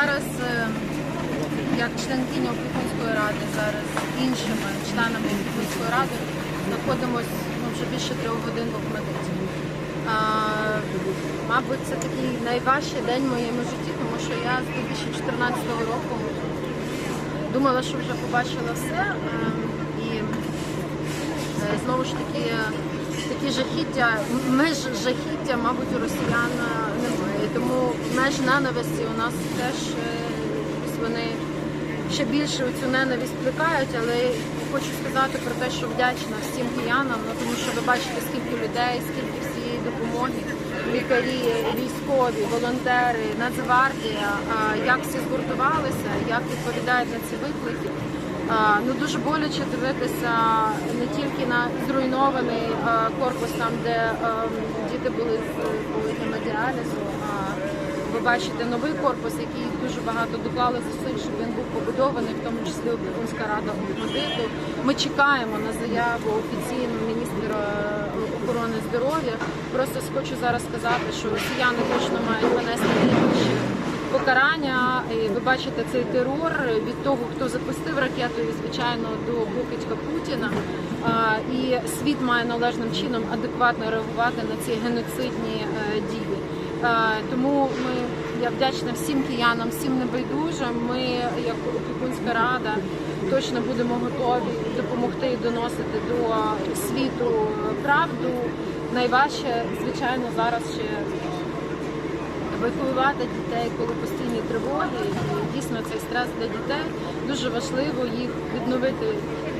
зараз, е, як членкиня Опікунської ради, зараз іншими членами Опікунської ради знаходимося ну, вже більше трьох годин в Охмадиті. Мабуть, це такий найважчий день в моєму житті, тому що я з 2014 року думала, що вже побачила все. е, І е, знову ж таки, такі жахіття, меж жахіття, мабуть, у росіян. Тому меж ненависті у нас теж е, вони ще більше цю ненависть плекають, але хочу сказати про те, що вдячна всім киянам, ну, тому що ви бачите, скільки людей, скільки всієї допомоги, лікарі, військові, волонтери, Нацгвардія, як всі згуртувалися, як відповідають на ці виклики. Ну дуже боляче дивитися не тільки на зруйнований корпус, там де ем, діти були з полетнями діалізу. А ви бачите новий корпус, який дуже багато доклали зусиль, щоб він був побудований, в тому числі Опікунська рада Охмадиту. Ми чекаємо на заяву офіційну міністра охорони здоров'я. Просто хочу зараз сказати, що росіяни точно мають понести найбільші покарання. І ви бачите цей терор від того, хто запустив ракету, і звичайно до покидька Путіна. І світ має належним чином адекватно реагувати на ці геноцидні е, дії. Е, Тому ми я вдячна всім киянам, всім небайдужим. Ми, як опікунська рада, точно будемо готові допомогти і доносити до світу правду. Найважче, звичайно, зараз ще евакуювати дітей, коли постійні тривоги. І дійсно цей стрес для дітей дуже важливо їх відновити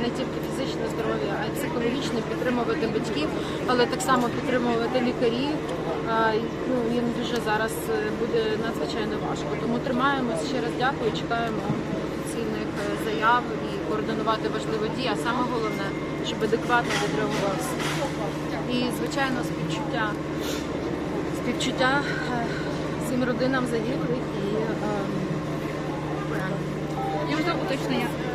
не тільки фізичне здоров'я, а й психологічне, підтримувати батьків, але так само підтримувати лікарів. Ну, їм дуже зараз е, буде надзвичайно важко. Тому тримаємось ще раз дякую, чекаємо офіційних е, заяв і координувати важливі дії. А саме головне, щоб адекватно відреагував світ. І звичайно, співчуття співчуття е, всім родинам загиблих і е. Я можливо уточнення.